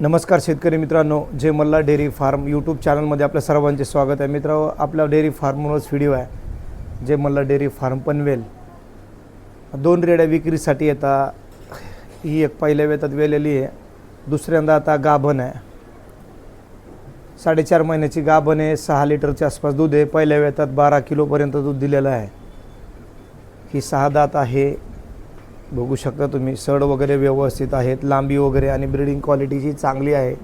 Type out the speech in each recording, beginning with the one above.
नमस्कार शेतकरी मित्रांनो जे मल्ला डेअरी फार्म यूट्यूब चॅनलमध्ये आपल्या सर्वांचे स्वागत आहे. मित्र आपल्या डेअरी फार्मवरच व्हिडिओ आहे जे मल्ला डेअरी फार्म पनवेल. दोन रेड्या विक्रीसाठी येतात ही एक पहिल्या वेतात वेलेली आहे. दुसऱ्यांदा आता गाभण आहे. साडेचार महिन्याची गाभण आहे सहा लिटरच्या आसपास दूध आहे. पहिल्या वेतात बारा किलोपर्यंत दूध दिलेलं आहे. ही सहा दात आहे. बघू शकता तुम्ही. सड वगैरे व्यवस्थित आहेत लांबी वगैरे आणि ब्रीडिंग क्वालिटीची चांगली आहे.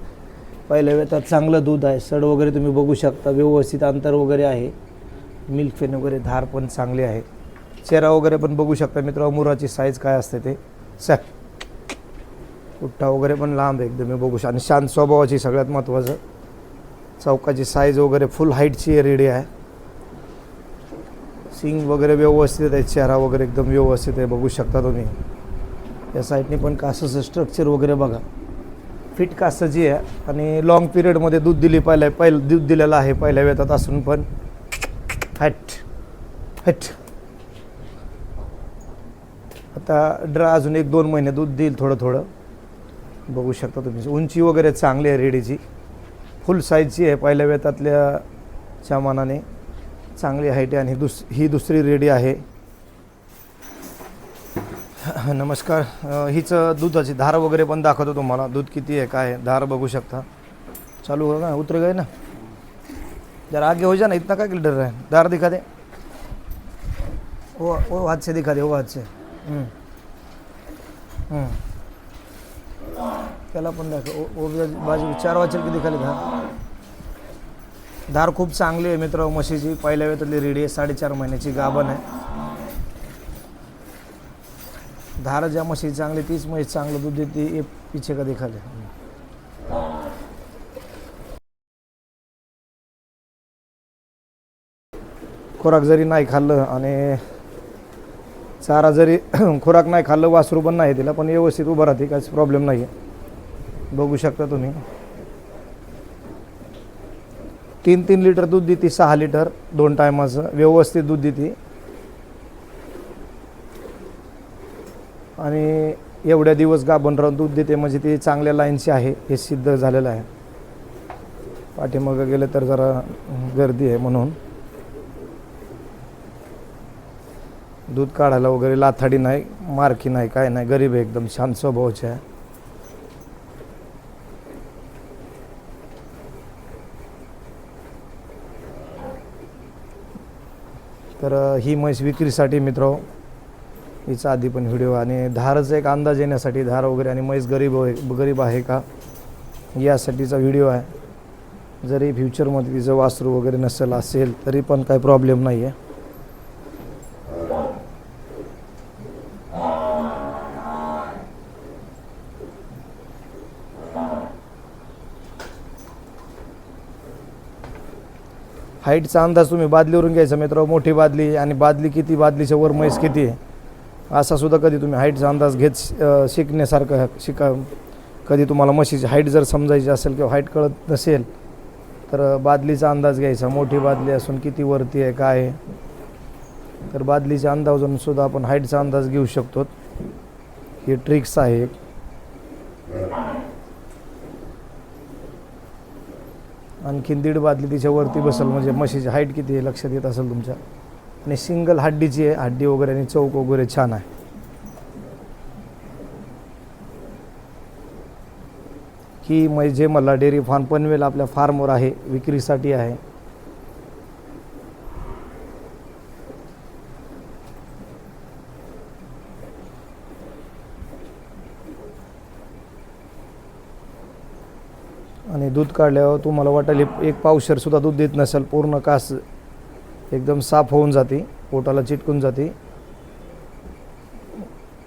पहिल्या वेळात चांगलं दूध आहे. सड वगैरे तुम्ही बघू शकता. व्यवस्थित अंतर वगैरे आहे. मिल्क फेन वगैरे धार पण चांगली आहे. चेहरा वगैरे पण बघू शकता मित्र मुराची साईज काय असते ते. सॅ पुठ्ठा वगैरे पण लांब आहे एकदम मी बघू शकता. आणि शांत स्वभावाची सगळ्यात महत्त्वाचं चौकाची साईज वगैरे फुल हाईटची रेडी आहे. सिंग वगैरे व्यवस्थित आहे चेहरा वगैरे एकदम व्यवस्थित आहे बघू शकता तुम्ही. या साईडने पण कासाचं स्ट्रक्चर वगैरे बघा. फिट कासाची आहे आणि लॉंग पिरियडमध्ये दूध दिली पहिल्या पहिलं दूध दिलेलं आहे पहिल्या वेतात असून पण. फॅट फॅट आता ड्रा अजून एक दोन महिने दूध देईल थोडं थोडं. बघू शकता तुम्ही. उंची वगैरे चांगली आहे रेडीची. फुल साईजची आहे पहिल्या वेतातल्या च्या मानाने चांगली हाईट आहे आणि दुस ही दुसरी रेडी आहे. नमस्कार. हीच दुधाची धार वगैरे पण दाखवतो तुम्हाला. दूध किती आहे काय धार बघू शकता. चालू हो ना उतर गए ना. जरा आगे हो जा ना इतना क्या डर आहे? धार दिखा दे. ओ ओ हाथ से दिखा दे ओ हाथ से त्याला पण दाखव. ओ- ओ बाजू चार वाचेल की दिखाली धार धार खूप चांगली आहे मित्र म्हशीची पहिल्या वेळेतली रेडी आहे साडेचार महिन्याची गाभण आहे. धार ज्या म्हशी चांगली तीच म्हशी चांगलं दूध देते हे पिछे कधी दिखाले खोराक जरी नाही खाल्लं आणि चारा जरी खोराक नाही खाल्लं वासरू पण नाही तिला पण व्यवस्थित उभं राहते काहीच प्रॉब्लेम नाही आहे बघू शकता तुम्ही. तीन तीन लिटर दूध देते सहा लिटर दोन टायमाचं व्यवस्थित दूध देते. आणि एवढ्या दिवस गाभण राहून दूध देते म्हणजे ती चांगल्या लाईनची आहे हे सिद्ध झालेलं आहे. पाठीमागं गेलं तर जरा गर्दी आहे म्हणून. दूध काढायला वगैरे लाथाडी नाही मारकी नाही काय नाही गरीब एकदम शांत स्वभावाचे आहे. तर ही म्हैस विक्रीसाठी मित्र हिचा आधी पण व्हिडिओ आणि धारचा एक अंदाज येण्यासाठी धार वगैरे आणि म्हैस गरीब आहे गरीब आहे का? यासाठीचा व्हिडिओ आहे. जरी फ्युचरमध्ये तिचं वासरू वगैरे नसेल असेल तरी पण काही प्रॉब्लेम नाही आहे हाईटचा अंदाज तुम्ही बादलीवरून घ्यायचा मित्र मोठी बादली आणि बादली किती बादलीच्या वर म्हैस किती आहे? असा सुद्धा कधी तुम्ही हाईटचा अंदाज घेत शिकण्यासारखं शिका कधी तुम्हाला म्हशीची हाईट जर समजायची असेल किंवा हाईट कळत नसेल तर बादलीचा अंदाज घ्यायचा. मोठी बादली असून किती वरती आहे काय आहे? तर बादलीच्या अंदाजातून सुद्धा आपण हाईटचा अंदाज घेऊ शकतो. ही ट्रिक्स आहे एक आणखीन दीड बादली तिच्यावरती बसल म्हणजे म्हशीची हाईट किती आहे लक्षात येत असेल तुमच्या? आणि सिंगल हड्डीची आहे हड्डी वगैरे आणि चौक वगैरे छान आहे. ही म्हणजे जे मला डेअरी फार्म पनवेल आपल्या फार्मवर आहे विक्रीसाठी आहे. आणि दूध काढल्यावर तुम्हाला वाटेल एक पावशरसुद्धा दूध देत नसेल पूर्ण कास एकदम साफ होऊन जाते पोटाला चिटकून जाते.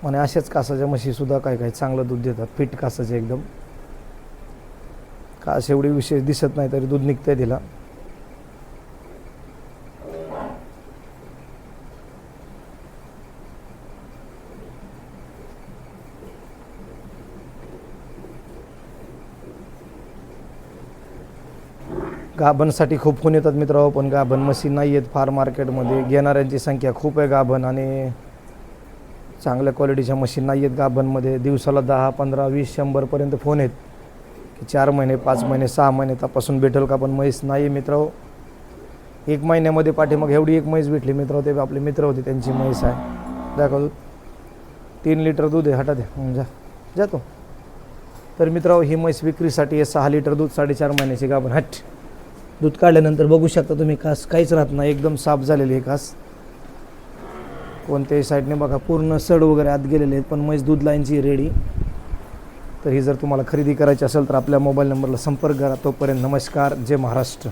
आणि अशाच कासाच्या म्हशीसुद्धा काय काय चांगलं दूध देतात फिट कासाचे एकदम. कास एवढी विशेष दिसत नाही तरी दूध निघतंय तिला. गाभणसाठी खूप फोन येतात मित्रांनो पण गाभण मशीन नाही आहेत फार मार्केटमध्ये. घेणाऱ्यांची संख्या खूप आहे गाभण आणि चांगल्या क्वालिटीच्या मशीन नाही आहेत गाभणमध्ये. दिवसाला दहा पंधरा वीस शंभरपर्यंत फोन आहेत. की चार महिने पाच महिने सहा महिने तपासून भेटेल का? पण म्हैस नाही मित्रांनो. एक महिन्यामध्ये पाठीमाग एवढी एक म्हैस भेटली मित्र होते आपले मित्र होते त्यांची म्हैस आहे. दाखव. दूध तीन लिटर दूध आहे हटा दे. जा. जातो. तर मित्रांनो ही म्हैस विक्रीसाठी आहे सहा लिटर दूध साडेचार महिन्याची गाभण. हट. दूध काढल्यानंतर बघू शकता तुम्ही कास काहीच राहत नाही एकदम साफ झालेली आहे कास कोणत्याही साईडने बघा पूर्ण सड वगैरे आत गेलेले आहेत पण म्हैस दूध लाईनची रेडी तर ही जर तुम्हाला खरेदी करायची असेल तर आपल्या मोबाईल नंबरला संपर्क करा. तोपर्यंत नमस्कार. जय महाराष्ट्र.